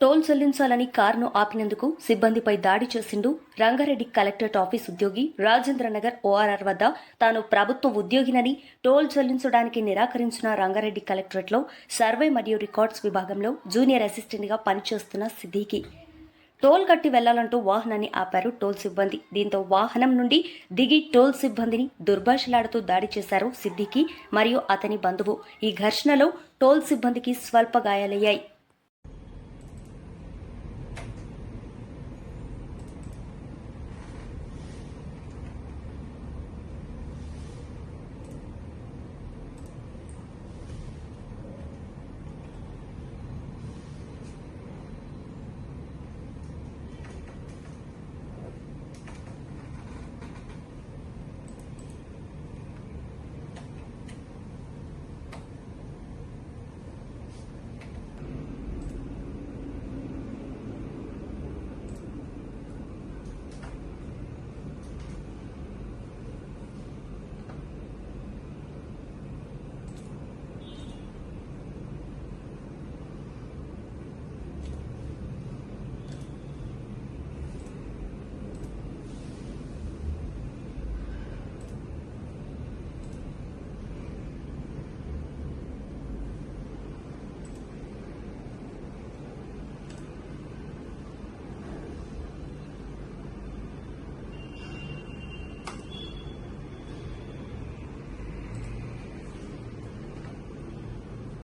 Toll చెల్లించాలని కారును ఆపినందుకు సిబ్బందిపై దాడి చేసిండు రంగారెడ్డి కలెక్టరేట్ ఆఫీస్ ఉద్యోగి రాజేంద్రనగర్ ఓఆర్ఆర్ వద్ద తాను ప్రభుత్వ ఉద్యోగినని టోల్ చెల్లించడానికి నిరాకరించిన రంగారెడ్డి కలెక్టరేట్లో సర్వే మరియు రికార్డ్స్ విభాగంలో జూనియర్ అసిస్టెంట్గా పనిచేస్తున్న సిద్దికి. టోల్ కట్టి వెళ్ళాలంటూ వాహనాన్ని ఆపారు టోల్ సిబ్బంది. దీంతో వాహనం నుండి దిగి టోల్ సిబ్బందిని దుర్భాషలాడుతూ దాడి చేశారు సిద్దికి మరియు అతని బంధువు. ఈ ఘర్షణలో టోల్ సిబ్బందికి స్వల్ప గాయాలయ్యాయి.